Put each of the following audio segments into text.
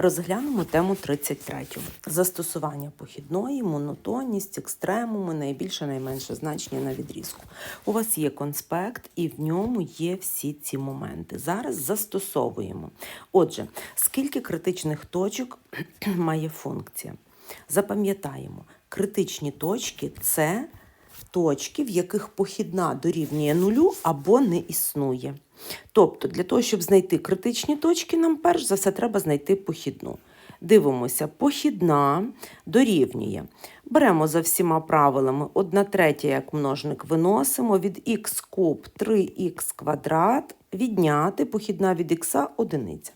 Розглянемо тему 33. Застосування похідної, монотонність, екстремуми, найбільше, найменше значення на відрізку. У вас є конспект, і в ньому є всі ці моменти. Зараз застосовуємо. Отже, скільки критичних точок має функція? Запам'ятаємо, критичні точки це точки, в яких похідна дорівнює нулю або не існує. Тобто, для того, щоб знайти критичні точки, нам перш за все треба знайти похідну. Дивимося, похідна дорівнює. Беремо за всіма правилами 1 третя як множник виносимо від х куб 3х квадрат, відняти похідна від х одиниця.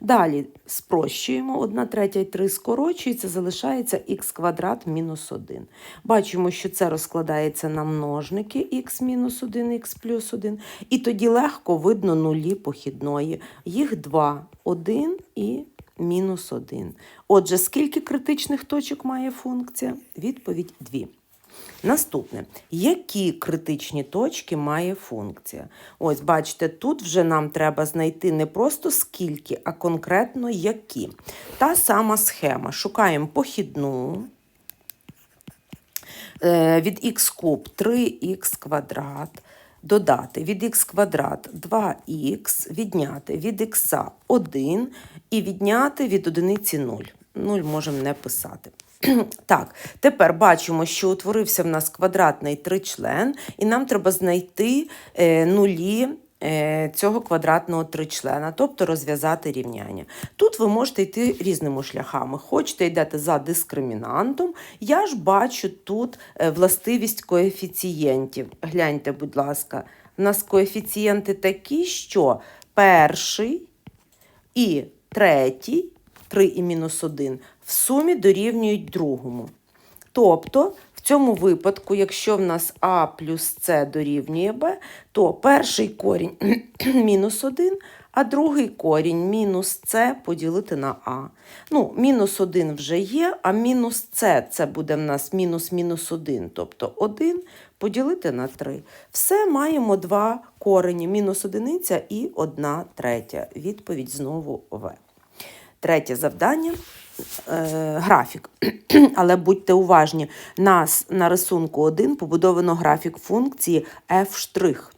Далі спрощуємо 1 третя і 3 скорочується, залишається х квадрат мінус 1. Бачимо, що це розкладається на множники х мінус 1, х плюс 1. І тоді легко видно нулі похідної. Їх два. 1 і мінус 1. Отже, скільки критичних точок має функція? Відповідь 2. Наступне, які критичні точки має функція? Ось, бачите, тут вже нам треба знайти не просто скільки, а конкретно які. Та сама схема. Шукаємо похідну е, від х куб 3х квадрат. Додати від х квадрат 2х, відняти від х 1 і відняти від одиниці 0. 0 можемо не писати. Так, тепер бачимо, що утворився в нас квадратний тричлен, і нам треба знайти е, нулі е, цього квадратного тричлена, тобто розв'язати рівняння. Тут ви можете йти різними шляхами. Хочете йдете за дискримінантом. Я ж бачу тут е, властивість коефіцієнтів. Гляньте, будь ласка, у нас коефіцієнти такі, що перший і третій, 3 і мінус 1, в сумі дорівнюють другому. Тобто, в цьому випадку, якщо в нас А плюс С дорівнює Б, то перший корінь мінус 1, а другий корінь мінус С поділити на А. Ну, мінус 1 вже є, а мінус С це буде в нас мінус мінус 1, тобто 1 поділити на 3. Все маємо два корені, мінус одиниця і 1 третя. Відповідь знову В. Третє завдання графік. Але будьте уважні, нас на рисунку 1 побудовано графік функції f'.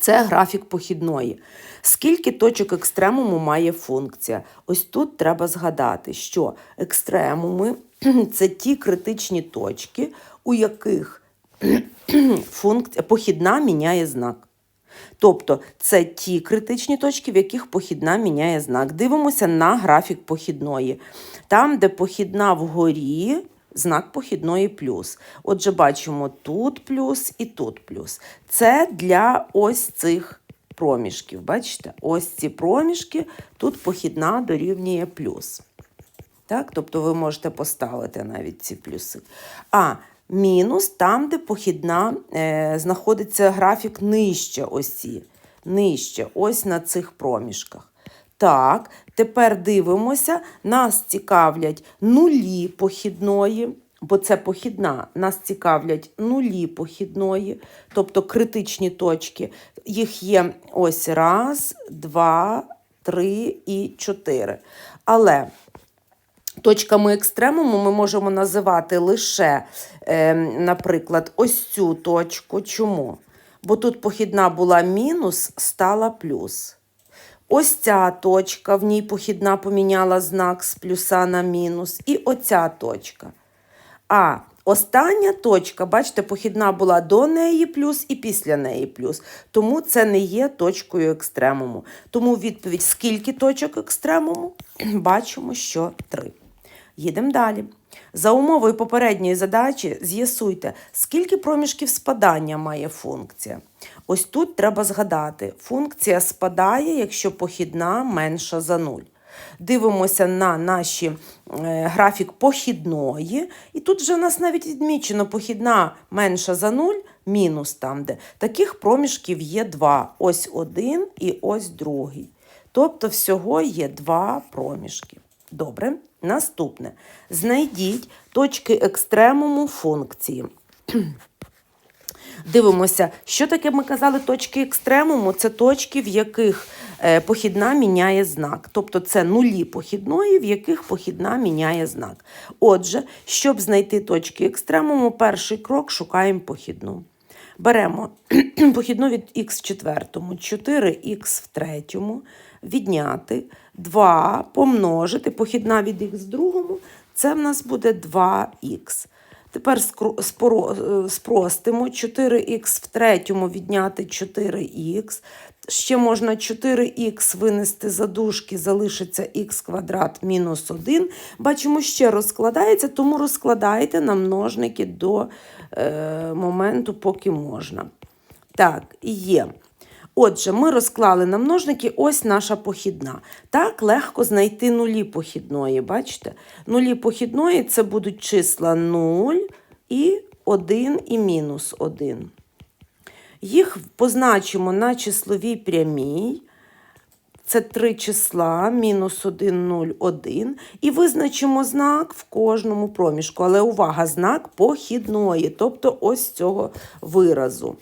Це графік похідної. Скільки точок екстремуму має функція? Ось тут треба згадати, що екстремуми це ті критичні точки, у яких функція похідна міняє знак. Тобто це ті критичні точки, в яких похідна міняє знак. Дивимося на графік похідної. Там, де похідна вгорі, знак похідної плюс. Отже, бачимо тут плюс і тут плюс. Це для ось цих проміжків. Бачите? Ось ці проміжки, тут похідна дорівнює плюс. Так? Тобто ви можете поставити навіть ці плюси. А мінус там, де похідна е, знаходиться графік нижче осі. Нижче, ось на цих проміжках. Так, тепер дивимося, нас цікавлять нулі похідної, бо це похідна, нас цікавлять нулі похідної, тобто критичні точки. Їх є ось раз, два, три і чотири. Але Точками екстремуму ми можемо називати лише, е, наприклад, ось цю точку. Чому? Бо тут похідна була мінус, стала плюс. Ось ця точка, в ній похідна поміняла знак з плюса на мінус. І оця точка. А остання точка, бачите, похідна була до неї плюс і після неї плюс. Тому це не є точкою екстремуму. Тому відповідь: скільки точок екстремуму? Бачимо, що три. Їдемо далі. За умовою попередньої задачі з'ясуйте, скільки проміжків спадання має функція. Ось тут треба згадати, функція спадає, якщо похідна менша за 0. Дивимося на наш е, графік похідної, і тут вже у нас навіть відмічено похідна менша за 0, мінус там, де. Таких проміжків є два. Ось один і ось другий. Тобто всього є два проміжки. Добре. Наступне. Знайдіть точки екстремуму функції. Дивимося, що таке ми казали точки екстремуму? Це точки, в яких е, похідна міняє знак. Тобто це нулі похідної, в яких похідна міняє знак. Отже, щоб знайти точки екстремуму, перший крок шукаємо похідну. Беремо похідну від х в четвертому, 4х в третьому, відняти 2, помножити, похідна від х в другому, це в нас буде 2х. Тепер е, спростимо 4х в третьому відняти 4х. Ще можна 4х винести за дужки, залишиться х квадрат мінус 1. Бачимо, ще розкладається, тому розкладайте на множники до е, моменту, поки можна. Так, є. Отже, ми розклали на множники, ось наша похідна. Так легко знайти нулі похідної. Бачите? Нулі похідної це будуть числа 0 і 1 і мінус 1. Їх позначимо на числовій прямій. Це три числа, мінус 1, 0, 1. І визначимо знак в кожному проміжку. Але увага, знак похідної, тобто ось цього виразу.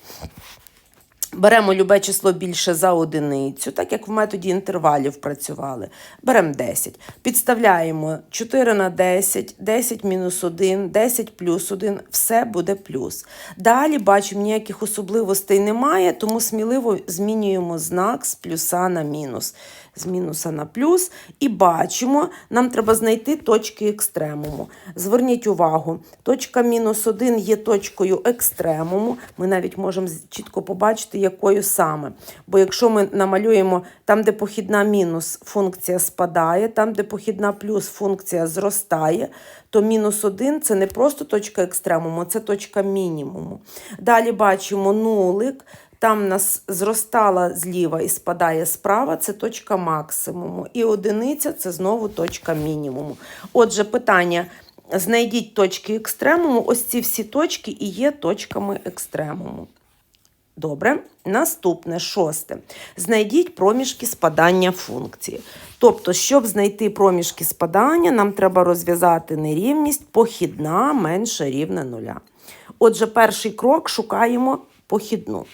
Беремо любе число більше за одиницю, так як в методі інтервалів працювали. Беремо 10. Підставляємо 4 на 10, 10 мінус 1, 10 плюс 1, все буде плюс. Далі бачимо, ніяких особливостей немає, тому сміливо змінюємо знак з плюса на мінус. З мінуса на плюс. І бачимо, нам треба знайти точки екстремуму. Зверніть увагу, точка мінус 1 є точкою екстремуму. Ми навіть можемо чітко побачити, якою саме. Бо якщо ми намалюємо там, де похідна мінус, функція спадає, там, де похідна плюс, функція зростає, то мінус 1 це не просто точка екстремуму, це точка мінімуму. Далі бачимо нулик. Там нас зростала зліва і спадає справа, це точка максимуму. І одиниця це знову точка мінімуму. Отже, питання: знайдіть точки екстремуму. Ось ці всі точки і є точками екстремуму. Добре, наступне шосте. Знайдіть проміжки спадання функції. Тобто, щоб знайти проміжки спадання, нам треба розв'язати нерівність похідна менше рівна нуля. Отже, перший крок шукаємо похідну.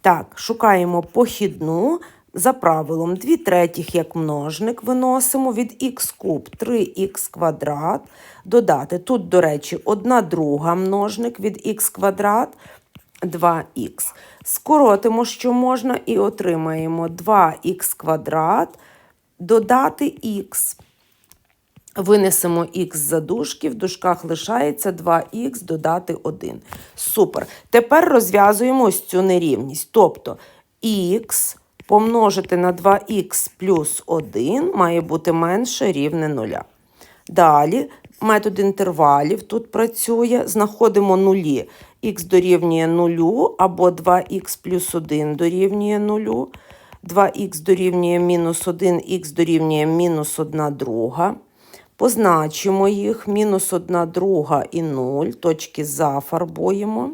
Так, шукаємо похідну. За правилом 2 третіх як множник виносимо від х куб 3х квадрат. Додати. Тут, до речі, 1 друга множник від х квадрат 2х. Скоротимо, що можна, і отримаємо 2х квадрат додати х. Винесемо х за дужки, в дужках лишається 2х додати 1. Супер. Тепер розв'язуємо ось цю нерівність. Тобто х помножити на 2х плюс 1 має бути менше рівне 0. Далі метод інтервалів тут працює. Знаходимо нулі. х дорівнює 0 або 2х плюс 1 дорівнює 0. 2х дорівнює мінус 1, х дорівнює мінус 1 друга. Позначимо їх мінус 1 друга і 0, точки зафарбуємо.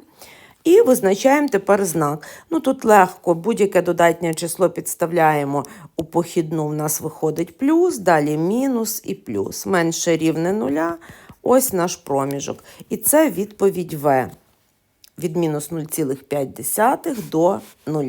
І визначаємо тепер знак. Ну тут легко, будь-яке додатнє число підставляємо у похідну, в нас виходить плюс, далі мінус і плюс. Менше рівне нуля. Ось наш проміжок. І це відповідь В. Від мінус 0,5 до 0.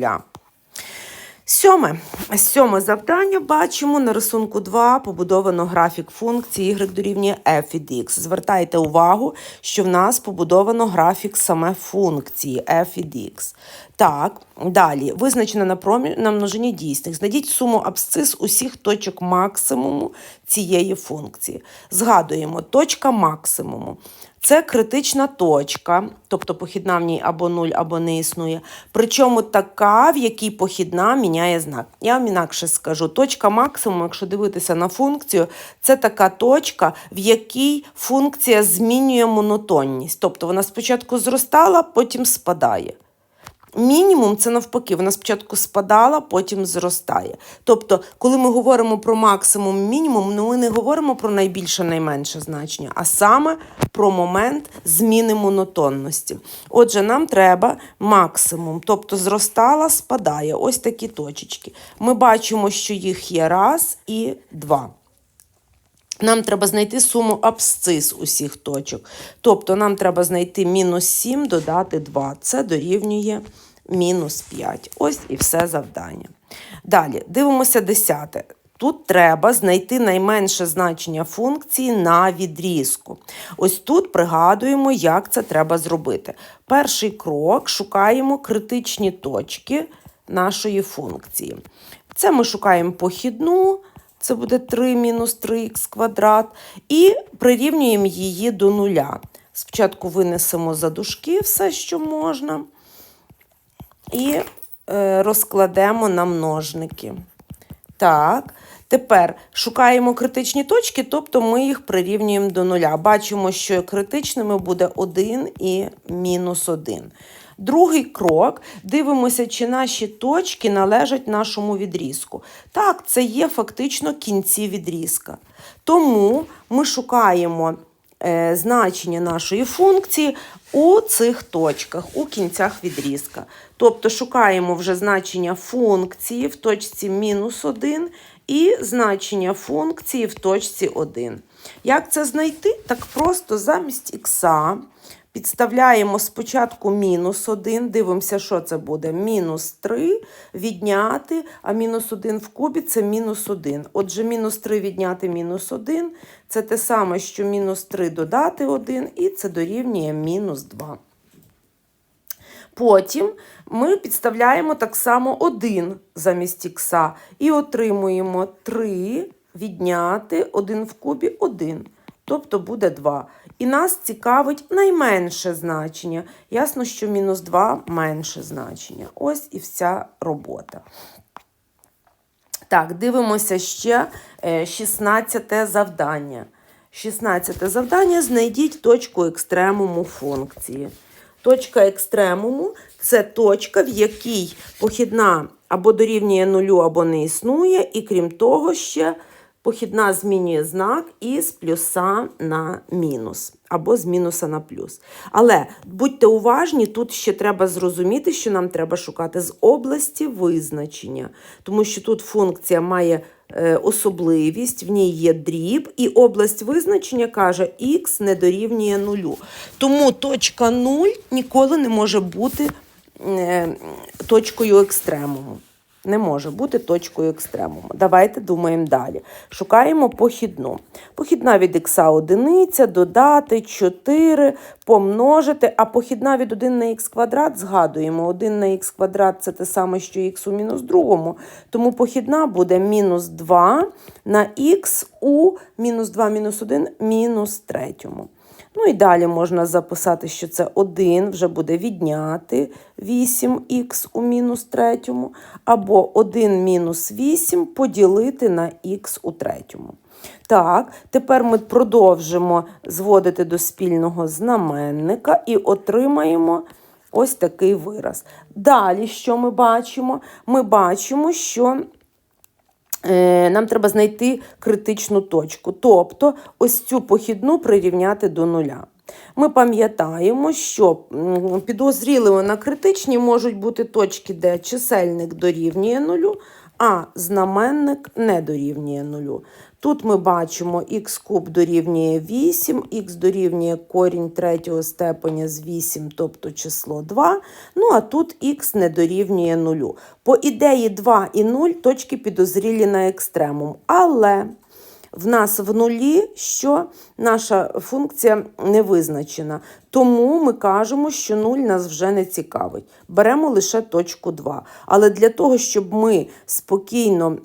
Сьоме. Сьоме завдання бачимо на рисунку 2 побудовано графік функції y дорівнює f від x. Звертайте увагу, що в нас побудовано графік саме функції f від x. Так, далі визначено на, промі... на множині дійсних. Знайдіть суму абсцис усіх точок максимуму цієї функції. Згадуємо, точка максимуму. Це критична точка, тобто похідна в ній або 0, або не існує. Причому така, в якій похідна міняє знак. Я вам інакше скажу. Точка максимум, якщо дивитися на функцію, це така точка, в якій функція змінює монотонність. Тобто вона спочатку зростала, потім спадає. Мінімум це навпаки, вона спочатку спадала, потім зростає. Тобто, коли ми говоримо про максимум мінімум, ну ми не говоримо про найбільше найменше значення, а саме про момент зміни монотонності. Отже, нам треба максимум, тобто зростала, спадає. Ось такі точечки. Ми бачимо, що їх є раз і два. Нам треба знайти суму абсцис усіх точок. Тобто нам треба знайти мінус 7, додати 2. Це дорівнює мінус 5. Ось і все завдання. Далі, дивимося десяте. Тут треба знайти найменше значення функції на відрізку. Ось тут пригадуємо, як це треба зробити. Перший крок шукаємо критичні точки нашої функції. Це ми шукаємо похідну, це буде 3 мінус 3х квадрат, і прирівнюємо її до нуля. Спочатку винесемо за дужки все, що можна, і е, розкладемо на множники. Так, тепер шукаємо критичні точки, тобто ми їх прирівнюємо до нуля. Бачимо, що критичними буде 1 і мінус 1. Другий крок дивимося, чи наші точки належать нашому відрізку. Так, це є фактично кінці відрізка. Тому ми шукаємо е, значення нашої функції у цих точках, у кінцях відрізка. Тобто шукаємо вже значення функції в точці мінус 1 і значення функції в точці 1. Як це знайти? Так просто замість ікса підставляємо спочатку мінус 1, дивимося, що це буде. Мінус 3 відняти, а мінус 1 в кубі це мінус 1. Отже, мінус 3 відняти мінус 1 це те саме, що мінус 3 додати 1, і це дорівнює мінус 2. Потім ми підставляємо так само 1 замість ікса і отримуємо 3 відняти 1 в кубі 1. Тобто буде 2. І нас цікавить найменше значення. Ясно, що мінус 2 менше значення. Ось і вся робота. Так, дивимося ще е, 16 завдання. 16 завдання знайдіть точку екстремуму функції. Точка екстремуму це точка, в якій похідна або дорівнює нулю, або не існує, і крім того, ще похідна змінює знак із плюса на мінус, або з мінуса на плюс. Але будьте уважні, тут ще треба зрозуміти, що нам треба шукати з області визначення, тому що тут функція має е, особливість, в ній є дріб, і область визначення каже х не дорівнює нулю. Тому точка 0 ніколи не може бути е, точкою екстремуму. Не може бути точкою екстремуму. Давайте думаємо далі. Шукаємо похідну. Похідна від х одиниця, додати 4, помножити, а похідна від 1 на х квадрат, згадуємо, 1 на х квадрат це те саме, що х у мінус другому. Тому похідна буде мінус 2 на х у мінус 2 мінус 1 мінус третьому. Ну і далі можна записати, що це 1 вже буде відняти 8х у мінус третьому, або 1 мінус 8 поділити на х у третьому. Так, тепер ми продовжимо зводити до спільного знаменника і отримаємо ось такий вираз. Далі, що ми бачимо? Ми бачимо, що нам треба знайти критичну точку, тобто ось цю похідну прирівняти до нуля. Ми пам'ятаємо, що підозріливо на критичні можуть бути точки, де чисельник дорівнює нулю, а знаменник не дорівнює нулю. Тут ми бачимо х куб дорівнює 8, х дорівнює корінь третього степеня з 8, тобто число 2. Ну а тут х не дорівнює нулю. По ідеї 2 і 0 точки підозрілі на екстремум. Але в нас в нулі, що наша функція не визначена. Тому ми кажемо, що 0 нас вже не цікавить. Беремо лише точку 2. Але для того, щоб ми спокійно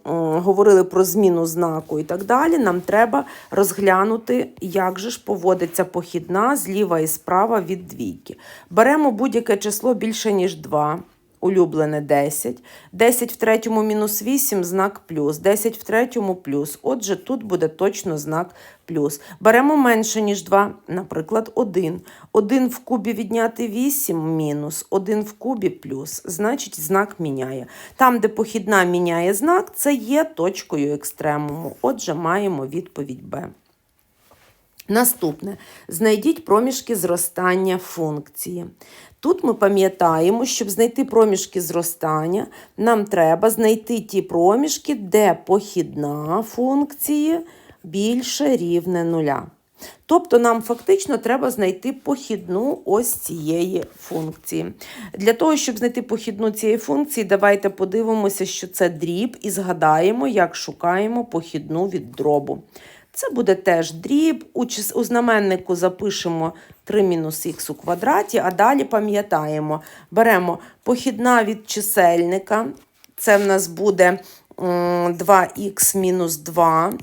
говорили про зміну знаку і так далі, нам треба розглянути, як же ж поводиться похідна зліва і справа від двійки. Беремо будь-яке число більше, ніж 2 улюблене 10. 10 в третьому мінус 8 знак плюс. 10 в третьому плюс. Отже, тут буде точно знак плюс. Беремо менше, ніж 2, наприклад, 1. 1 в кубі відняти 8 мінус, 1 в кубі плюс. Значить, знак міняє. Там, де похідна міняє знак, це є точкою екстремуму. Отже, маємо відповідь Б. Наступне. Знайдіть проміжки зростання функції. Тут ми пам'ятаємо, щоб знайти проміжки зростання, нам треба знайти ті проміжки, де похідна функції більше рівне нуля. Тобто нам фактично треба знайти похідну ось цієї функції. Для того, щоб знайти похідну цієї функції, давайте подивимося, що це дріб, і згадаємо, як шукаємо похідну від дробу. Це буде теж дріб. У, у знаменнику запишемо 3 мінус х у квадраті, а далі пам'ятаємо, беремо похідна від чисельника, це в нас буде 2х мінус 2.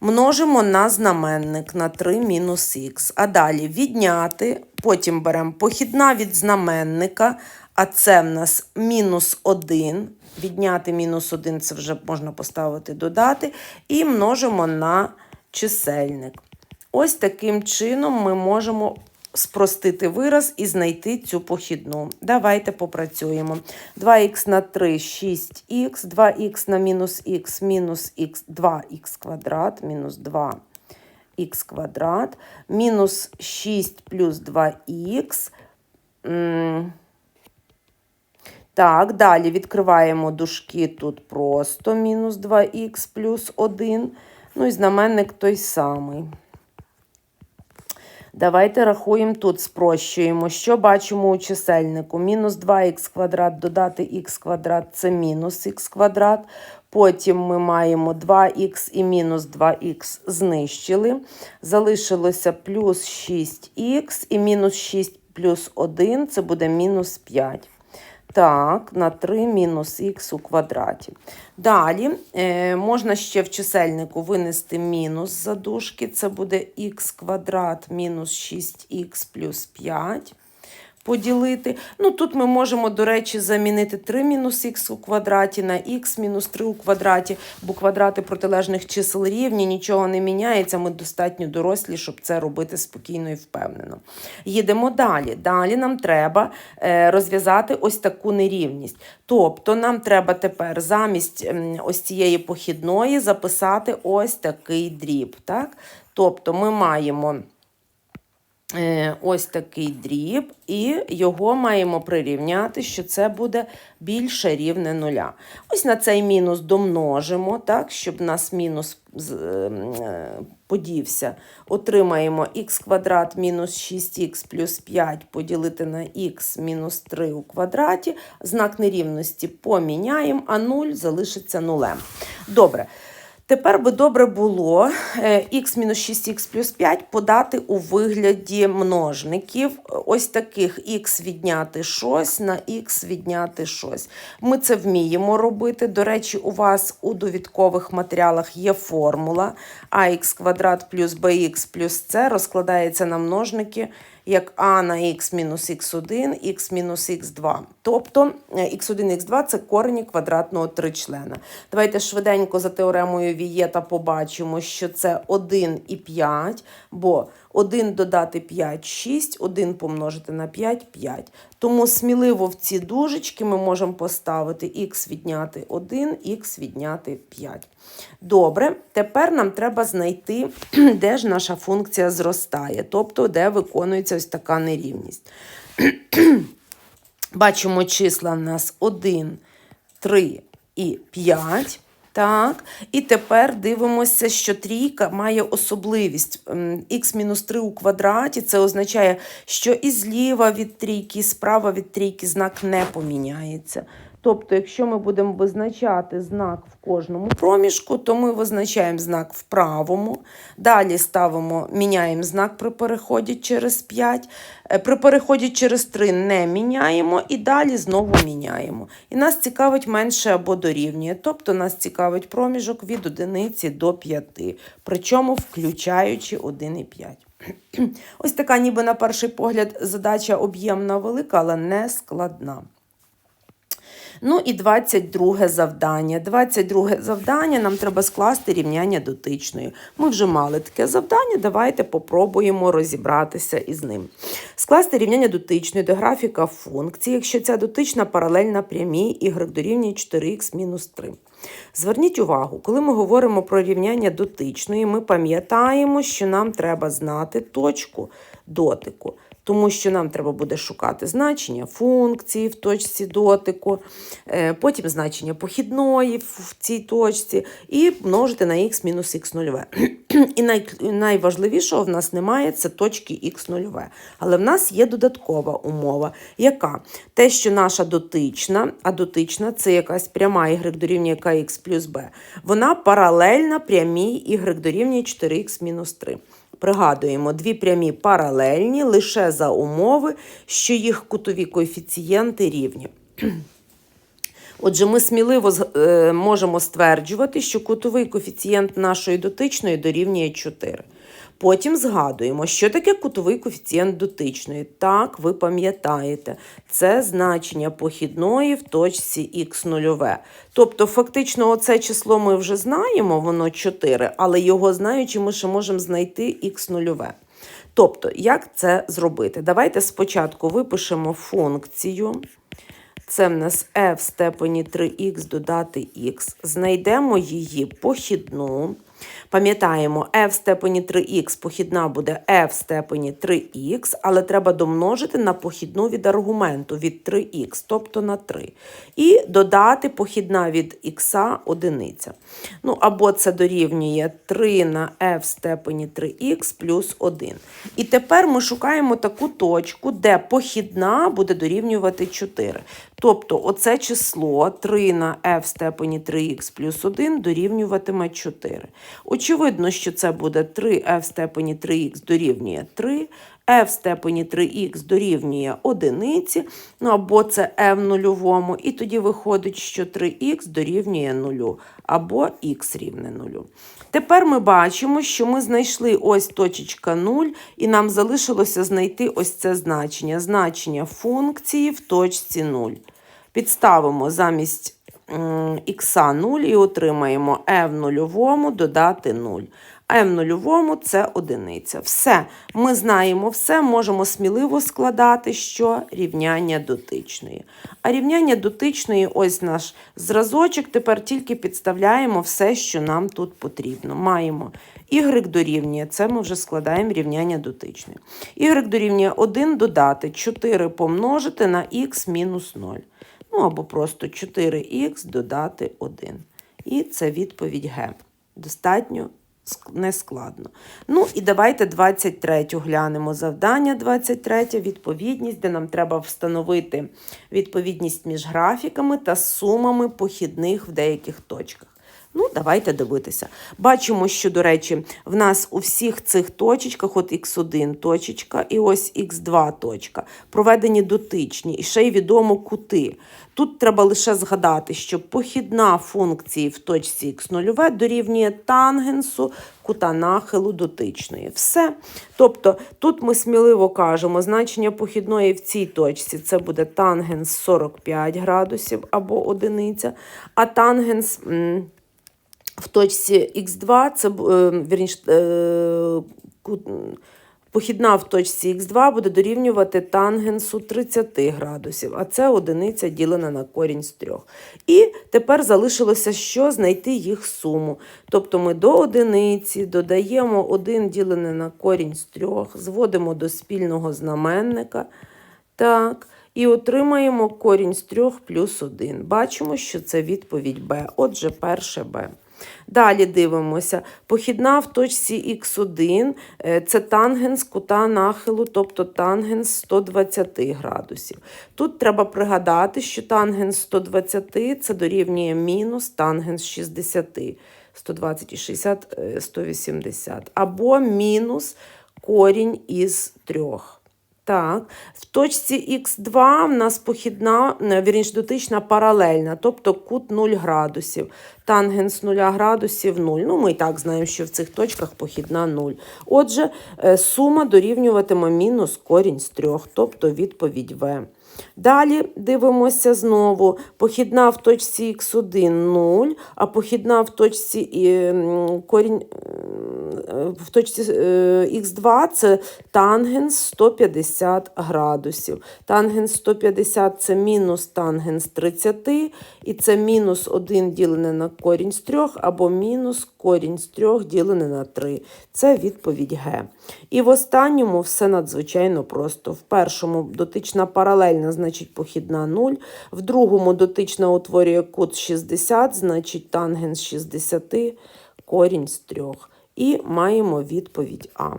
Множимо на знаменник на 3 мінус х. А далі відняти, потім беремо похідна від знаменника, а це в нас мінус 1. Відняти мінус 1 це вже можна поставити додати. І множимо на чисельник. Ось таким чином ми можемо спростити вираз і знайти цю похідну. Давайте попрацюємо. 2х на 3 6х, 2х на мінус х мінус х 2х квадрат, мінус 2х квадрат, мінус 6 плюс 2х. Так, далі відкриваємо дужки тут просто мінус 2х плюс 1. Ну і знаменник той самий. Давайте рахуємо тут, спрощуємо. Що бачимо у чисельнику? Мінус 2х квадрат додати х квадрат це мінус х квадрат. Потім ми маємо 2х і мінус 2х знищили. Залишилося плюс 6х і мінус 6 плюс 1 це буде мінус 5. Так, на 3 мінус х у квадраті. Далі е, можна ще в чисельнику винести мінус за дужки. Це буде х квадрат мінус 6х плюс 5. Поділити. Ну, тут ми можемо, до речі, замінити 3 мінус х у квадраті на х мінус 3 у квадраті, бо квадрати протилежних чисел рівні, нічого не міняється. Ми достатньо дорослі, щоб це робити спокійно і впевнено. Їдемо далі. Далі нам треба е, розв'язати ось таку нерівність. Тобто, нам треба тепер замість ось цієї похідної записати ось такий дріб. Так? Тобто ми маємо. Е, Ось такий дріб, і його маємо прирівняти, що це буде більше рівне нуля. Ось на цей мінус домножимо, так, щоб нас мінус е, подівся. Отримаємо х квадрат мінус 6х плюс 5 поділити на х мінус 3 у квадраті. Знак нерівності поміняємо, а 0 залишиться нулем. Добре. Тепер би добре було х мінус 6х плюс 5 подати у вигляді множників. Ось таких х відняти щось на х відняти щось. Ми це вміємо робити. До речі, у вас у довідкових матеріалах є формула ах квадрат плюс bx плюс c розкладається на множники як а на х мінус х1, х мінус х2. Тобто х1, х2 це корені квадратного тричлена. Давайте швиденько за теоремою Вієта побачимо, що це 1 і 5, бо 1 додати 5 – 6, 1 помножити на 5 – 5. Тому сміливо в ці дужечки ми можемо поставити х відняти 1, х відняти 5. Добре, тепер нам треба знайти, де ж наша функція зростає, тобто де виконується ось така нерівність. Бачимо числа в нас 1, 3 і 5. Так, і тепер дивимося, що трійка має особливість х-3 у квадраті. Це означає, що і зліва від трійки, і справа від трійки знак не поміняється. Тобто, якщо ми будемо визначати знак в кожному проміжку, то ми визначаємо знак в правому, далі ставимо, міняємо знак при переході через 5, е, при переході через 3 не міняємо і далі знову міняємо. І нас цікавить менше або дорівнює, тобто нас цікавить проміжок від 1 до 5, причому включаючи 1 і 5. Ось така, ніби на перший погляд, задача об'ємна велика, але не складна. Ну і 22 завдання. 22 завдання нам треба скласти рівняння дотичною. Ми вже мали таке завдання, давайте попробуємо розібратися із ним. Скласти рівняння дотичної до графіка функції, якщо ця дотична паралельна прямій y дорівнює 4х мінус 3. Зверніть увагу, коли ми говоримо про рівняння дотичної, ми пам'ятаємо, що нам треба знати точку дотику. Тому що нам треба буде шукати значення функції в точці дотику, е, потім значення похідної в в цій точці, і множити на х мінус х нульове. І най, найважливішого в нас немає це точки х нульове. Але в нас є додаткова умова, яка те, що наша дотична, а дотична це якась пряма y дорівнює kx плюс b, вона паралельна прямій y дорівнює 4х мінус 3. Пригадуємо, дві прямі паралельні лише за умови, що їх кутові коефіцієнти рівні. Отже, ми сміливо е, можемо стверджувати, що кутовий коефіцієнт нашої дотичної дорівнює 4. Потім згадуємо, що таке кутовий коефіцієнт дотичної. Так, ви пам'ятаєте, це значення похідної в точці х нульове. Тобто, фактично, оце число ми вже знаємо, воно 4, але його знаючи, ми ще можемо знайти х нульове. Тобто, як це зробити? Давайте спочатку випишемо функцію. Це в нас f в степені 3х додати х. Знайдемо її похідну. Пам'ятаємо, f в степені 3х похідна буде f в степені 3х, але треба домножити на похідну від аргументу від 3х, тобто на 3. І додати похідна від х одиниця. Ну, або це дорівнює 3 на f в степені 3х плюс 1. І тепер ми шукаємо таку точку, де похідна буде дорівнювати 4. Тобто оце число 3 на f в степені 3х плюс 1 дорівнюватиме 4. Очевидно, що це буде 3f в степені 3х дорівнює 3, f в степені 3х дорівнює 1, ну або це f нульовому, і тоді виходить, що 3х дорівнює 0, або х рівне 0. Тепер ми бачимо, що ми знайшли ось точечка 0, і нам залишилося знайти ось це значення, значення функції в точці 0. Підставимо замість х 0 і отримаємо в нульовому додати 0. А в нульовому це одиниця. Все, ми знаємо все, можемо сміливо складати, що рівняння дотичної. А рівняння дотичної, ось наш зразочок, тепер тільки підставляємо все, що нам тут потрібно. Маємо y дорівнює, це ми вже складаємо рівняння дотичної. y дорівнює 1 додати 4 помножити на х мінус 0. Ну або просто 4х додати 1. І це відповідь Г. Достатньо нескладно. Ну і давайте 23 глянемо завдання 23, відповідність, де нам треба встановити відповідність між графіками та сумами похідних в деяких точках. Ну, давайте дивитися. Бачимо, що, до речі, в нас у всіх цих точечках, от х1 точечка і ось х2 точка, проведені дотичні і ще й відомо кути. Тут треба лише згадати, що похідна функції в точці х0 дорівнює тангенсу кута нахилу дотичної. Все. Тобто тут ми сміливо кажемо, значення похідної в цій точці це буде тангенс 45 градусів або одиниця, а тангенс. В точці х2 це е, вірніше, е, похідна в точці х2 буде дорівнювати тангенсу 30 градусів, а це одиниця ділена на корінь з трьох. І тепер залишилося що знайти їх суму. Тобто ми до одиниці додаємо 1 ділене на корінь з трьох, зводимо до спільного знаменника. Так. І отримаємо корінь з 3 плюс 1. Бачимо, що це відповідь Б. Отже, перше Б. Далі дивимося. Похідна в точці х1 е, це тангенс кута нахилу, тобто тангенс 120 градусів. Тут треба пригадати, що тангенс 120 це дорівнює мінус тангенс 60. 120 і 60 е, 180. Або мінус корінь із трьох. Так, в точці х2 в нас похідна, вірніше, дотична паралельна, тобто кут 0 градусів. Тангенс 0 градусів 0. Ну, ми і так знаємо, що в цих точках похідна 0. Отже, е, сума дорівнюватиме мінус корінь з 3, тобто відповідь В. Далі дивимося знову. Похідна в точці х1 0, а похідна в точці корінь, в точці х2 це тангенс 150 градусів. Тангенс 150 це мінус тангенс 30, і це мінус 1 ділене на корінь з 3, або мінус корінь з 3 ділене на 3. Це відповідь Г. І в останньому все надзвичайно просто. В першому дотична паралельна, значить похідна 0. В другому дотична утворює кут 60, значить тангенс 60, корінь з 3. І маємо відповідь А.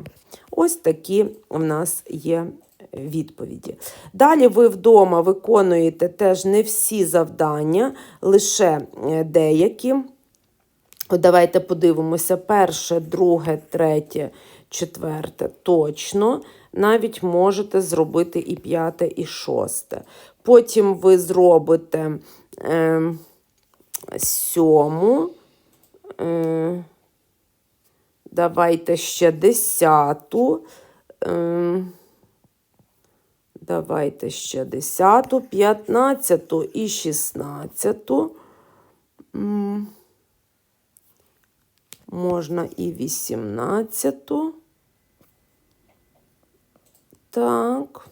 Ось такі в нас є відповіді. Далі ви вдома виконуєте теж не всі завдання, лише е, деякі. Давайте подивимося: перше, друге, третє, четверте точно. Навіть можете зробити і п'яте, і шосте. Потім ви зробите е, сьому. Е, давайте ще десяту. Е, давайте ще десяту, п'ятнадцяту і шістнадцяту. Можна і вісімнадцяту. Так.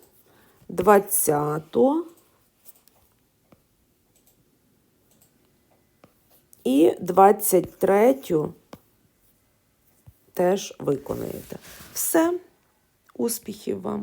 Двадцяту. І двадцять третю теж виконуєте. Все. Успіхів вам!